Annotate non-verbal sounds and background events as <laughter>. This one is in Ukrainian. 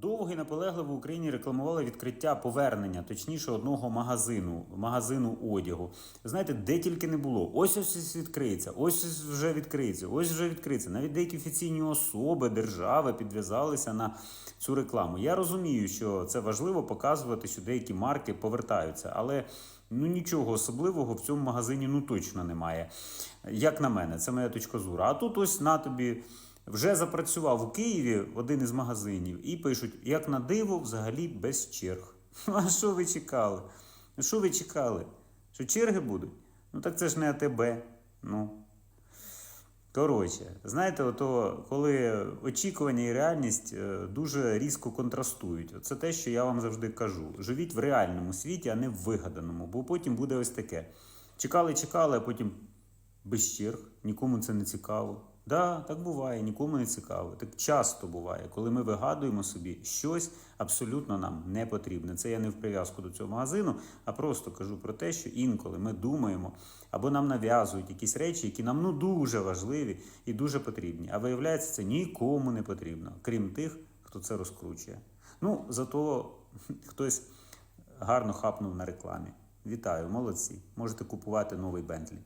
Довго і наполегливо в Україні рекламували відкриття повернення, точніше, одного магазину, магазину одягу. Знаєте, де тільки не було. Ось ось відкриється, ось ось вже відкриється, ось вже відкриється. Навіть деякі офіційні особи, держави підв'язалися на цю рекламу. Я розумію, що це важливо показувати, що деякі марки повертаються, але ну нічого особливого в цьому магазині ну точно немає. Як на мене, це моя точка зору. А тут ось на тобі. Вже запрацював у Києві один із магазинів і пишуть, як на диво, взагалі без черг. <laughs> А що ви чекали? Ну, що ви чекали? Що черги будуть? Ну так це ж не АТБ. Ну. Коротше, знаєте, ото, коли очікування і реальність е, дуже різко контрастують. Це те, що я вам завжди кажу. Живіть в реальному світі, а не в вигаданому, бо потім буде ось таке. Чекали, чекали, а потім без черг, нікому це не цікаво. Да, так буває, нікому не цікаво. Так часто буває, коли ми вигадуємо собі щось абсолютно нам не потрібне. Це я не в прив'язку до цього магазину, а просто кажу про те, що інколи ми думаємо або нам нав'язують якісь речі, які нам ну дуже важливі і дуже потрібні. А виявляється, це нікому не потрібно, крім тих, хто це розкручує. Ну, зато <laughs> хтось гарно хапнув на рекламі. Вітаю, молодці! Можете купувати новий Бентлі.